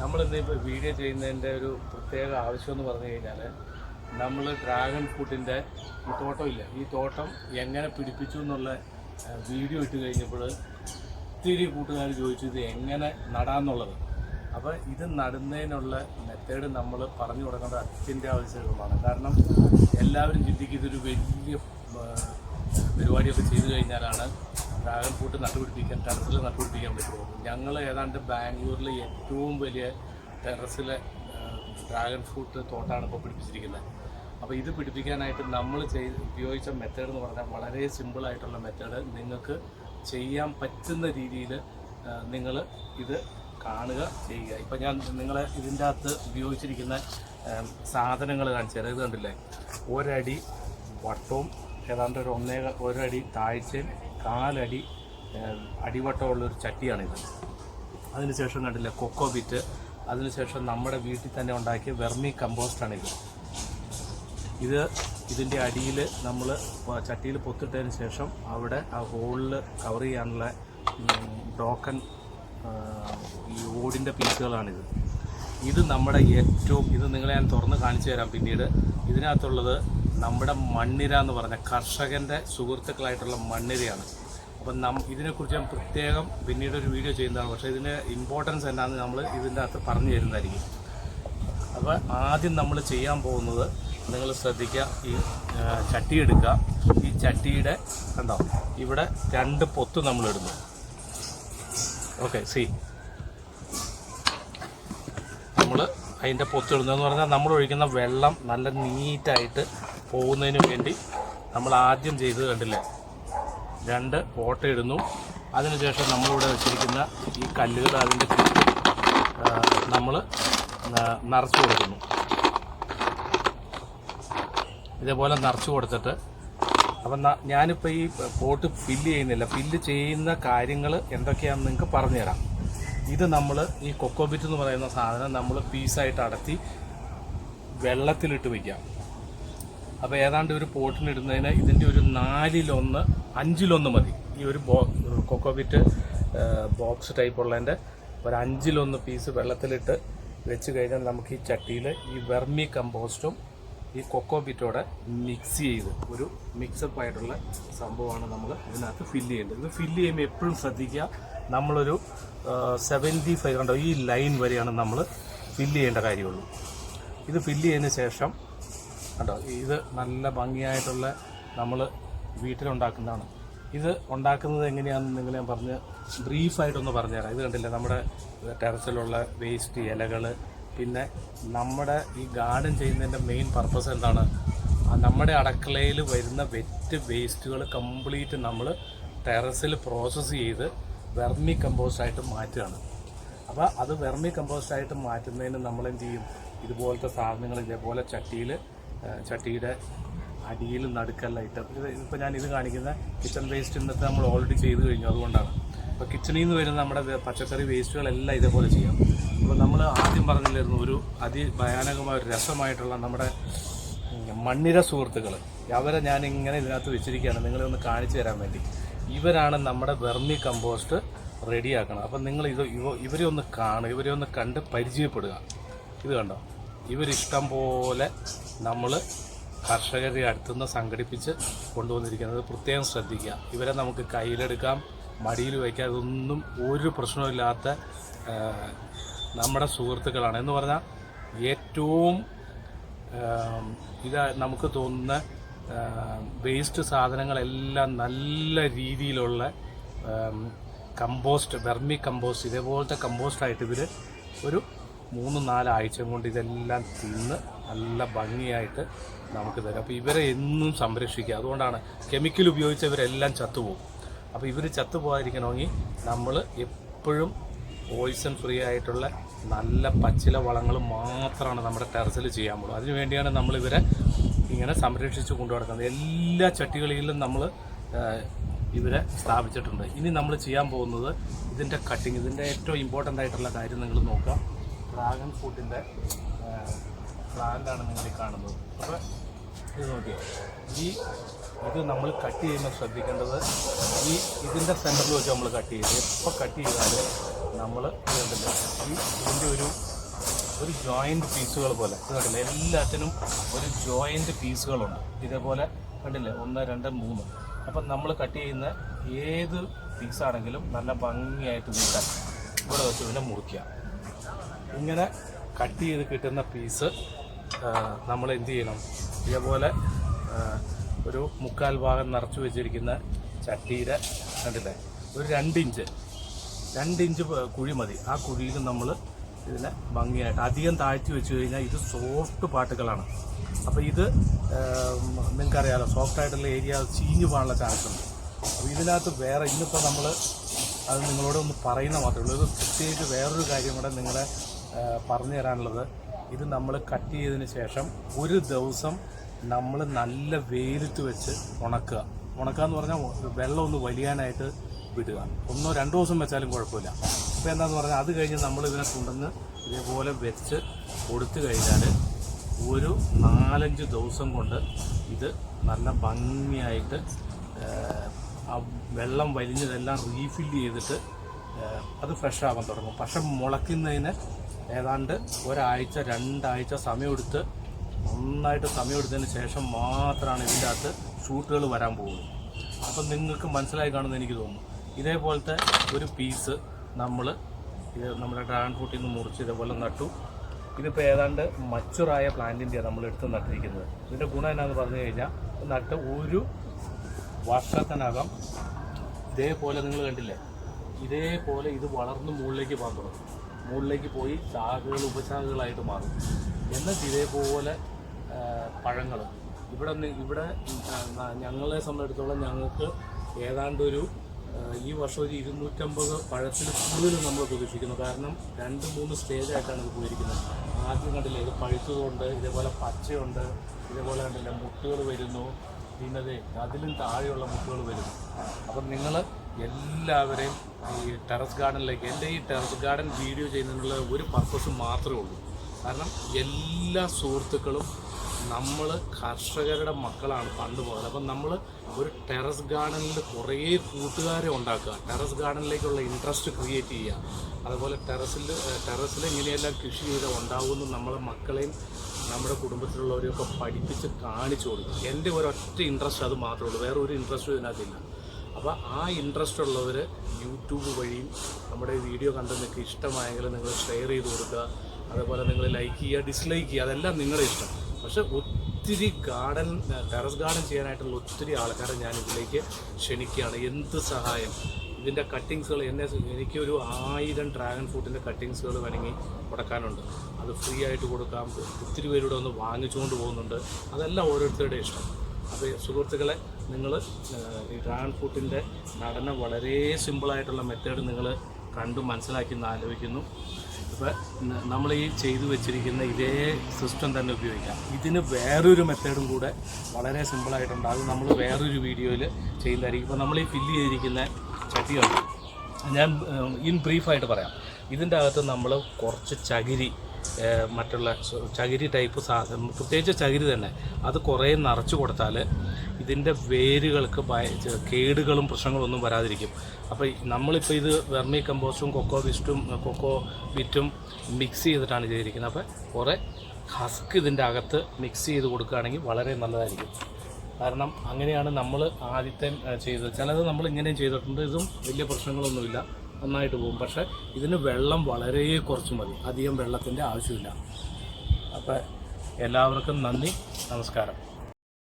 നമ്മളിന്ന് ഇപ്പോൾ വീഡിയോ ചെയ്യുന്നതിന്റെ ഒരു പ്രത്യേക ആവശ്യം എന്ന് പറഞ്ഞു കഴിഞ്ഞാൽ നമ്മൾ ഡ്രാഗൺ ഫ്രൂട്ടിന്റെ ഈ തോട്ടം ഇല്ല? ഈ തോട്ടം എങ്ങനെ പിടിപ്പിച്ചു എന്നുള്ള വീഡിയോ ഇട്ട് കഴിഞ്ഞപ്പോൾ ഒത്തിരി കൂട്ടുകാർ ചോദിച്ചു ഇത് എങ്ങനെ നടാന്നുള്ളത്. അപ്പോൾ ഇത് നടുന്നതിനുള്ള മെത്തേഡ് നമ്മൾ പറഞ്ഞു കൊടുക്കേണ്ടത് അത്യന്താവശ്യമാണ് കാരണം എല്ലാവരും ചിന്തിക്കും ഇതൊരു വലിയ പരിപാടിയൊക്കെ ചെയ്തു കഴിഞ്ഞാലാണ് ഡ്രാഗൺ ഫ്രൂട്ട് നട്ടുപിടിപ്പിക്കാൻ ടെറസിൽ നട്ടുപിടിപ്പിക്കാൻ പറ്റുള്ളൂ ഞങ്ങൾ ഏതാണ്ട് ബാംഗ്ലൂരിലെ ഏറ്റവും വലിയ ടെറസിലെ ഡ്രാഗൺ ഫ്രൂട്ട് തോട്ടാണ് ഇപ്പോൾ പിടിപ്പിച്ചിരിക്കുന്നത്. അപ്പോൾ ഇത് പിടിപ്പിക്കാനായിട്ട് നമ്മൾ ചെയ്ത് ഉപയോഗിച്ച മെത്തേഡ് എന്ന് പറഞ്ഞാൽ വളരെ സിമ്പിളായിട്ടുള്ള മെത്തേഡ് നിങ്ങൾക്ക് ചെയ്യാൻ പറ്റുന്ന രീതിയിൽ നിങ്ങൾ ഇത് കാണുക ചെയ്യുക. ഇപ്പം ഞാൻ നിങ്ങളെ ഇതിന്റെ അകത്ത് ഉപയോഗിച്ചിരിക്കുന്ന സാധനങ്ങൾ കാണിച്ചു തരാം. ഇത് കണ്ടില്ലേ? ഒരടി വട്ടവും ഏതാണ്ട് ഒരു ഒന്നേ ഒരടി താഴ്ചയും കാലടി അടിവട്ടമുള്ളൊരു ചട്ടിയാണിത്. അതിനുശേഷം കണ്ടില്ല കൊക്കോ ബിറ്റ്. അതിനുശേഷം നമ്മുടെ വീട്ടിൽ തന്നെ ഉണ്ടാക്കിയ വെർമി കമ്പോസ്റ്റാണിത്. ഇത് ഇതിന്റെ അടിയിൽ നമ്മൾ ചട്ടിയിൽ പൊത്തിട്ടതിന് ശേഷം അവിടെ ആ ഹോളിൽ കവർ ചെയ്യാനുള്ള ബ്രോക്കൺ ഈ ഓടിന്റെ പീസുകളാണിത്. ഇത് നമ്മുടെ ഏറ്റവും ഇത് നിങ്ങളെ ഞാൻ തുറന്ന് കാണിച്ചു തരാം പിന്നീട്. ഇതിനകത്തുള്ളത് നമ്മുടെ മണ്ണിര എന്ന് പറഞ്ഞ കർഷകന്റെ സുഹൃത്തുക്കളായിട്ടുള്ള മണ്ണിരയാണ്. അപ്പം നം ഇതിനെക്കുറിച്ച് ഞാൻ പ്രത്യേകം പിന്നീട് ഒരു വീഡിയോ ചെയ്യുന്നതാണ്. പക്ഷേ ഇതിന്റെ ഇമ്പോർട്ടൻസ് എന്നാന്ന് നമ്മൾ ഇതിന്റെ അകത്ത് പറഞ്ഞു തരുന്നതായിരിക്കും. അപ്പോൾ ആദ്യം നമ്മൾ ചെയ്യാൻ പോകുന്നത് നിങ്ങൾ ശ്രദ്ധിക്കുക. ഈ ചട്ടി എടുക്കുക. ഈ ചട്ടിയുടെ കണ്ടോ? ഇവിടെ രണ്ട് പൊത്ത് നമ്മൾ ഇടുന്നു. ഓക്കെ സി നമ്മൾ അതിന്റെ പൊത്തിടുന്നതെന്ന് പറഞ്ഞാൽ നമ്മൾ ഒഴിക്കുന്ന വെള്ളം നല്ല നീറ്റായിട്ട് പോകുന്നതിന് വേണ്ടി നമ്മൾ ആദ്യം ചെയ്തത് കണ്ടില്ലേ? രണ്ട് ഓട്ട ഇടുന്നു. അതിനുശേഷം നമ്മളിവിടെ വെച്ചിരിക്കുന്ന ഈ കല്ലുകൾ അതിന്റെ നമ്മൾ നിറച്ചു കൊടുക്കുന്നു. ഇതേപോലെ നിറച്ചു കൊടുത്തിട്ട് അപ്പം ഞാനിപ്പോൾ ഈ പോട്ട് ഫില്ല് ചെയ്യുന്നില്ല. ഫില്ല് ചെയ്യുന്ന കാര്യങ്ങൾ എന്തൊക്കെയാണെന്ന് നിങ്ങൾക്ക് പറഞ്ഞുതരാം. ഇത് നമ്മൾ ഈ കൊക്കോബിറ്റ് എന്ന് പറയുന്ന സാധനം നമ്മൾ പീസായിട്ട് അടത്തി വെള്ളത്തിലിട്ട് വയ്ക്കാം അപ്പോൾ ഏതാണ്ട് ഒരു പോട്ടിനിടുന്നതിന് ഇതിന്റെ ഒരു നാലിലൊന്ന് അഞ്ചിലൊന്ന് മതി. ഈ ഒരു ബോ കൊക്കോബിറ്റ് ബോക്സ് ടൈപ്പ് ഉള്ളതിന്റെ ഒരു അഞ്ചിലൊന്ന് പീസ് വെള്ളത്തിലിട്ട് വെച്ച് കഴിഞ്ഞാൽ നമുക്ക് ഈ ചട്ടിയിൽ ഈ വെർമി കമ്പോസ്റ്റും ഈ കൊക്കോ ബിറ്റോടെ മിക്സ് ചെയ്ത് ഒരു മിക്സപ്പ് ആയിട്ടുള്ള സംഭവമാണ് നമ്മൾ ഇതിനകത്ത് ഫില്ല് ചെയ്യേണ്ടത്. ഇത് ഫില്ല് ചെയ്യുമ്പോൾ എപ്പോഴും ശ്രദ്ധിക്കുക. നമ്മളൊരു സെവന്റി ഫൈവ് കണ്ടോ? ഈ ലൈൻ വരെയാണ് നമ്മൾ ഫില്ല് ചെയ്യേണ്ട കാര്യമുള്ളൂ. ഇത് ഫില്ല് ചെയ്തതിന് ശേഷം കണ്ടോ? ഇത് നല്ല ഭംഗിയായിട്ടുള്ള നമ്മൾ വീട്ടിലുണ്ടാക്കുന്നതാണ്. ഇത് ഉണ്ടാക്കുന്നത് എങ്ങനെയാണെന്ന് നിങ്ങൾ ഞാൻ പറഞ്ഞ് ബ്രീഫായിട്ടൊന്ന് പറഞ്ഞുതരാം. ഇത് കണ്ടില്ലേ നമ്മുടെ ടെറസിലുള്ള വേസ്റ്റ് ഇലകൾ പിന്നെ നമ്മുടെ ഈ ഗാർഡൻ ചെയ്യുന്നതിന്റെ മെയിൻ പർപ്പസ് എന്താണ്? നമ്മുടെ അടുക്കളയിൽ വരുന്ന വെറ്റ് വേസ്റ്റുകൾ കംപ്ലീറ്റ് നമ്മൾ ടെറസിൽ പ്രോസസ്സ് ചെയ്ത് വെർമി കമ്പോസ്റ്റായിട്ട് മാറ്റുകയാണ്. അപ്പോൾ അത് വെർമി കമ്പോസ്റ്റായിട്ട് മാറ്റുന്നതിന് നമ്മൾ എന്ത് ചെയ്യും? ഇതുപോലത്തെ സാധനങ്ങൾ ഇതേപോലെ ചട്ടിയിൽ ചട്ടിയുടെ അടിയിൽ നടുക്കല്ലായിട്ട് ഇപ്പോൾ ഞാൻ ഇത് കാണിക്കുന്ന കിച്ചൺ വേസ്റ്റ് ഇന്നത്തെ നമ്മൾ ഓൾറെഡി ചെയ്ത് കഴിഞ്ഞു അതുകൊണ്ടാണ്. അപ്പോൾ കിച്ചണിൽ നിന്ന് വരുന്ന നമ്മുടെ പച്ചക്കറി വേസ്റ്റുകളെല്ലാം ഇതേപോലെ ചെയ്യാം. അപ്പോൾ നമ്മൾ ആദ്യം പറഞ്ഞില്ലായിരുന്നു ഒരു അതിഭയാനകമായ ഒരു രസമായിട്ടുള്ള നമ്മുടെ മണ്ണിര സുഹൃത്തുക്കൾ അവരെ ഞാൻ ഇങ്ങനെ ഇതിനകത്ത് വെച്ചിരിക്കുകയാണ് നിങ്ങളെ ഒന്ന് കാണിച്ചു തരാൻ വേണ്ടി. ഇവരാണ് നമ്മുടെ വെർമി കമ്പോസ്റ്റ് റെഡിയാക്കണം അപ്പം നിങ്ങൾ ഇത് ഇവ ഇവരെ ഒന്ന് കാണുക ഇവരെ ഒന്ന് കണ്ട് പരിചയപ്പെടുക. ഇത് കണ്ടോ? ഇവരിഷ്ടം പോലെ നമ്മൾ കർഷകരെ അടുത്തുനിന്ന് സംഘടിപ്പിച്ച് കൊണ്ടുവന്നിരിക്കുന്നത് പ്രത്യേകം ശ്രദ്ധിക്കുക. ഇവരെ നമുക്ക് കയ്യിലെടുക്കാം മടിയിൽ വയ്ക്കാം. ഇതൊന്നും ഒരു പ്രശ്നമില്ലാത്ത നമ്മുടെ സുഹൃത്തുക്കളാണ്. എന്ന് പറഞ്ഞാൽ ഏറ്റവും ഇതാ നമുക്ക് തോന്നുന്ന വേസ്റ്റ് സാധനങ്ങളെല്ലാം നല്ല രീതിയിലുള്ള കമ്പോസ്റ്റ് വെർമി കമ്പോസ്റ്റ് ഇതേപോലത്തെ കമ്പോസ്റ്റായിട്ട് ഇവർ ഒരു മൂന്ന് നാലാഴ്ച കൊണ്ട് ഇതെല്ലാം തിന്ന് നല്ല ഭംഗിയായിട്ട് നമുക്ക് തരും. അപ്പോൾ ഇവരെ എന്നും സംരക്ഷിക്കുക. അതുകൊണ്ടാണ് കെമിക്കൽ ഉപയോഗിച്ച് ഇവരെല്ലാം ചത്തുപോകും. അപ്പോൾ ഇവർ ചത്തുപോകാതിരിക്കണമെങ്കിൽ നമ്മൾ എപ്പോഴും പോയിസൺ ഫ്രീ ആയിട്ടുള്ള നല്ല പച്ചില വളങ്ങൾ മാത്രമാണ് നമ്മുടെ ടെറസിൽ ചെയ്യാൻ പോകുന്നത്. അതിനു വേണ്ടിയാണ് നമ്മൾ ഇവരെ ഇങ്ങനെ സംരക്ഷിച്ച് കൊണ്ടു നടക്കുന്നത്. എല്ലാ ചട്ടികളിലും നമ്മൾ ഇവരെ സ്ഥാപിച്ചിട്ടുണ്ട്. ഇനി നമ്മൾ ചെയ്യാൻ പോകുന്നത് ഇതിന്റെ കട്ടിങ് ഇതിന്റെ ഏറ്റവും ഇമ്പോർട്ടന്റ് ആയിട്ടുള്ള കാര്യം നിങ്ങൾ നോക്കുക. ഡ്രാഗൺ ഫ്രൂട്ടിന്റെ പ്ലാന്റാണ് നിങ്ങൾ കാണുന്നത്. അപ്പോൾ ഇത് നോക്കിയോ. ഈ ഇത് നമ്മൾ കട്ട് ചെയ്യുമ്പോൾ ശ്രദ്ധിക്കേണ്ടത് ഈ ഇതിന്റെ സെന്ററിൽ വെച്ച് നമ്മൾ കട്ട് ചെയ്ത് എപ്പോൾ കട്ട് ചെയ്താലും നമ്മൾ കണ്ടില്ല? ഈ ഇതിന്റെ ഒരു ഒരു ജോയിന്റ് പീസുകൾ പോലെ. ഇത് കണ്ടില്ല? എല്ലാത്തിനും ഒരു ജോയിന്റ് പീസുകളുണ്ട്. ഇതേപോലെ കണ്ടില്ലേ? ഒന്ന് രണ്ട് മൂന്ന്. അപ്പം നമ്മൾ കട്ട് ചെയ്യുന്ന ഏത് പീസാണെങ്കിലും നല്ല ഭംഗിയായിട്ട് നീക്കാൻ ഇവിടെ വെച്ച് പിന്നെ മുറിക്കുക. ഇങ്ങനെ കട്ട് ചെയ്ത് കിട്ടുന്ന പീസ് നമ്മൾ എന്ത് ചെയ്യണം? ഇതേപോലെ ഒരു മുക്കാൽ ഭാഗം നിറച്ച് വെച്ചിരിക്കുന്ന ചട്ടിയുടെ കണ്ടില്ലേ? ഒരു രണ്ടിഞ്ച് രണ്ടിഞ്ച് കുഴി മതി. ആ കുഴിയിൽ നമ്മൾ ഇതിനെ ഭംഗിയായിട്ട് അധികം താഴ്ത്തി വെച്ച് കഴിഞ്ഞാൽ ഇത് സോഫ്റ്റ് പാട്ടുകളാണ്. അപ്പോൾ ഇത് നിങ്ങൾക്കറിയാലോ സോഫ്റ്റ് ആയിട്ടുള്ള ഏരിയ ചീഞ്ഞു പോകാനുള്ള ചാൻസ് ഉണ്ട്. അപ്പോൾ ഇതിനകത്ത് വേറെ ഇന്നിപ്പോൾ നമ്മൾ അത് നിങ്ങളോട് ഒന്ന് പറയുന്ന മാത്രമേ ഉള്ളൂ. ഇത് പ്രത്യേകിച്ച് വേറൊരു കാര്യം കൂടെ നിങ്ങളെ പറഞ്ഞു തരാനുള്ളത്. ഇത് നമ്മൾ കട്ട് ചെയ്തതിന് ശേഷം ഒരു ദിവസം നമ്മൾ നല്ല വെയിലത്ത് വെച്ച് ഉണക്കുക. ഉണക്കുക എന്ന് പറഞ്ഞാൽ വെള്ളം ഒന്ന് വലിയാനായിട്ട് വിടുക. ഒന്നോ രണ്ടോ ദിവസം വെച്ചാലും കുഴപ്പമില്ല. അപ്പോൾ എന്താന്ന് പറഞ്ഞാൽ അത് കഴിഞ്ഞ് നമ്മൾ ഇതിനെ കൊണ്ടുവന്ന് ഇതേപോലെ വെച്ച് കൊടുത്തു കഴിഞ്ഞാൽ ഒരു നാലഞ്ച് ദിവസം കൊണ്ട് ഇത് നല്ല ഭംഗിയായിട്ട് ആ വെള്ളം വലിഞ്ഞതെല്ലാം റീഫില്ല് ചെയ്തിട്ട് അത് ഫ്രഷ് ആവാൻ തുടങ്ങും. പക്ഷെ മുളയ്ക്കുന്നതിന് ഏതാണ്ട് ഒരാഴ്ച രണ്ടാഴ്ച സമയമെടുത്ത് നന്നായിട്ട് സമയമെടുത്തതിന് ശേഷം മാത്രമാണ് ഇതിന്റെ അകത്ത് ഷൂട്ടുകൾ വരാൻ പോകുന്നത്. അപ്പം നിങ്ങൾക്ക് മനസ്സിലായി കാണുമെന്ന് എനിക്ക് തോന്നുന്നു. ഇതേപോലത്തെ ഒരു പീസ് നമ്മൾ ഇത് നമ്മുടെ ഡ്രാഗൺ ഫ്രൂട്ടിൽ നിന്ന് മുറിച്ച് ഇതേപോലെ നട്ടു. ഇതിപ്പോൾ ഏതാണ്ട് മച്ചുറായ പ്ലാന്റിന്റെയാണ് നമ്മൾ എടുത്ത് നട്ടിരിക്കുന്നത്. ഇതിന്റെ ഗുണം എന്നാന്ന് പറഞ്ഞു കഴിഞ്ഞാൽ നട്ട് ഒരു വർഷത്തിനകം ഇതേപോലെ നിങ്ങൾ കണ്ടില്ലേ? ഇതേപോലെ ഇത് വളർന്ന് മുകളിലേക്ക് പോകാൻ തുടങ്ങും. മുകളിലേക്ക് പോയി ശാഖകൾ ഉപശാഖകളായിട്ട് മാറും. എന്നിട്ട് ഇതേപോലെ പഴങ്ങൾ. ഇവിടെ ഇവിടെ ഞങ്ങളെ സംബന്ധിച്ചിടത്തോളം ഞങ്ങൾക്ക് ഏതാണ്ടൊരു ഈ വർഷം ഒരു ഇരുന്നൂറ്റമ്പത് പഴത്തിൽ കൂടുതൽ നമ്മൾ പ്രതീക്ഷിക്കുന്നു. കാരണം രണ്ട് മൂന്ന് സ്റ്റേജായിട്ടാണ് ഇത് പോയിരിക്കുന്നത്. ആദ്യം കണ്ടില്ലേ ഇത് പഴുത്തതുണ്ട് ഇതേപോലെ പച്ചയുണ്ട് ഇതേപോലെ കണ്ടില്ല മുട്ടുകൾ വരുന്നു. പിന്നതേ അതിലും താഴെയുള്ള മുട്ടുകൾ വരുന്നു. അപ്പം നിങ്ങൾ എല്ലാവരെയും ഈ ടെറസ് ഗാർഡനിലേക്ക് എന്റെ ഈ ടെറസ് ഗാർഡൻ വീഡിയോ ചെയ്യുന്നതിനുള്ള ഒരു പർപ്പസ് മാത്രമേ ഉള്ളൂ. കാരണം എല്ലാ സുഹൃത്തുക്കളും നമ്മൾ കർഷകരുടെ മക്കളാണ് പണ്ട് പോകുന്നത് അപ്പം നമ്മൾ ഒരു ടെറസ് ഗാർഡനിൽ കുറേ കൂട്ടുകാരെ ഉണ്ടാക്കുക. ടെറസ് ഗാർഡനിലേക്കുള്ള ഇൻട്രസ്റ്റ് ക്രിയേറ്റ് ചെയ്യുക. അതുപോലെ ടെറസിൽ ടെറസിൽ ഇങ്ങനെയെല്ലാം കൃഷി ചെയ്താൽ ഉണ്ടാവുമെന്ന് നമ്മളെ മക്കളെയും നമ്മുടെ കുടുംബത്തിലുള്ളവരെയൊക്കെ പഠിപ്പിച്ച് കാണിച്ചു കൊടുക്കുക. എന്റെ ഒരൊറ്റ ഇൻട്രസ്റ്റ് അത് മാത്രമേ ഉള്ളൂ. വേറെ ഒരു ഇൻട്രസ്റ്റും ഇതിനകത്തില്ല. അപ്പോൾ ആ ഇൻട്രസ്റ്റ് ഉള്ളവർ യൂട്യൂബ് വഴിയും നമ്മുടെ വീഡിയോ കണ്ട് നിങ്ങൾക്ക് ഇഷ്ടമായെങ്കിൽ നിങ്ങൾ ഷെയർ ചെയ്ത് കൊടുക്കുക. അതേപോലെ നിങ്ങൾ ലൈക്ക് ചെയ്യുക ഡിസ്ലൈക്ക് ചെയ്യുക അതെല്ലാം നിങ്ങളുടെ ഇഷ്ടം. പക്ഷെ ഒത്തിരി ഗാർഡൻ ടെറസ് ഗാർഡൻ ചെയ്യാനായിട്ടുള്ള ഒത്തിരി ആൾക്കാരെ ഞാൻ ഇതിലേക്ക് ക്ഷണിക്കുകയാണ്. എന്ത് സഹായം? ഇതിന്റെ കട്ടിങ്സുകൾ എന്നെ എനിക്കൊരു ആയിരം ഡ്രാഗൺ ഫ്രൂട്ടിന്റെ കട്ടിങ്സുകൾ വേണമെങ്കിൽ കൊടുക്കാനുണ്ട് അത് ഫ്രീ ആയിട്ട് കൊടുക്കാം. ഒത്തിരി പേരിവിടെ ഒന്ന് വാങ്ങിച്ചുകൊണ്ട് പോകുന്നുണ്ട്. അതെല്ലാം ഓരോരുത്തരുടെ ഇഷ്ടം. അപ്പോൾ സുഹൃത്തുക്കളെ നിങ്ങൾ ഈ ഡ്രാഗൺ ഫ്രൂട്ടിന്റെ നടന വളരെ സിമ്പിളായിട്ടുള്ള മെത്തേഡ് നിങ്ങൾ കണ്ടു മനസ്സിലാക്കി ആലോചിക്കുന്നു. ഇപ്പോൾ നമ്മൾ ഈ ചെയ്തു വെച്ചിരിക്കുന്ന ഇതേ സിസ്റ്റം തന്നെ ഉപയോഗിക്കാം. ഇതിന് വേറൊരു മെത്തേഡും കൂടെ വളരെ സിമ്പിളായിട്ടുണ്ട്. അത് നമ്മൾ വേറൊരു വീഡിയോയിൽ ചെയ്യുന്നതായിരിക്കും. ഇപ്പോൾ നമ്മൾ ഈ ഫില്ല് ചെയ്തിരിക്കുന്ന ചട്ടിയുണ്ട്. ഞാൻ ഇൻ ബ്രീഫായിട്ട് പറയാം. ഇതിന്റെ അകത്ത് നമ്മൾ കുറച്ച് ചകിരി മറ്റുള്ള ചകിരി ടൈപ്പ് സാധനം പ്രത്യേകിച്ച് ചകിരി തന്നെ. അത് കുറേ നിറച്ച് കൊടുത്താൽ ഇതിന്റെ വേരുകൾക്ക് കേടുകളും പ്രശ്നങ്ങളൊന്നും വരാതിരിക്കും. അപ്പോൾ നമ്മളിപ്പോൾ ഇത് വെർമി കമ്പോസ്റ്റും കൊക്കോ വിസ്റ്റും കൊക്കോ വിറ്റും മിക്സ് ചെയ്തിട്ടാണ് ചെയ്തിരിക്കുന്നത്. അപ്പോൾ കുറേ ഹസ്ക് ഇതിന്റെ അകത്ത് മിക്സ് ചെയ്ത് കൊടുക്കുകയാണെങ്കിൽ വളരെ നല്ലതായിരിക്കും. കാരണം അങ്ങനെയാണ് നമ്മൾ ആദ്യത്തെ ചെയ്തത്. ചിലത് നമ്മൾ ഇങ്ങനെയും ചെയ്തിട്ടുണ്ട്. ഇതും വലിയ പ്രശ്നങ്ങളൊന്നുമില്ല. നന്നായിട്ട് പോകും. പക്ഷെ ഇതിന് വെള്ളം വളരെ കുറച്ച് മതി. അധികം വെള്ളത്തിന്റെ ആവശ്യമില്ല. അപ്പം എല്ലാവർക്കും നന്ദി. നമസ്കാരം.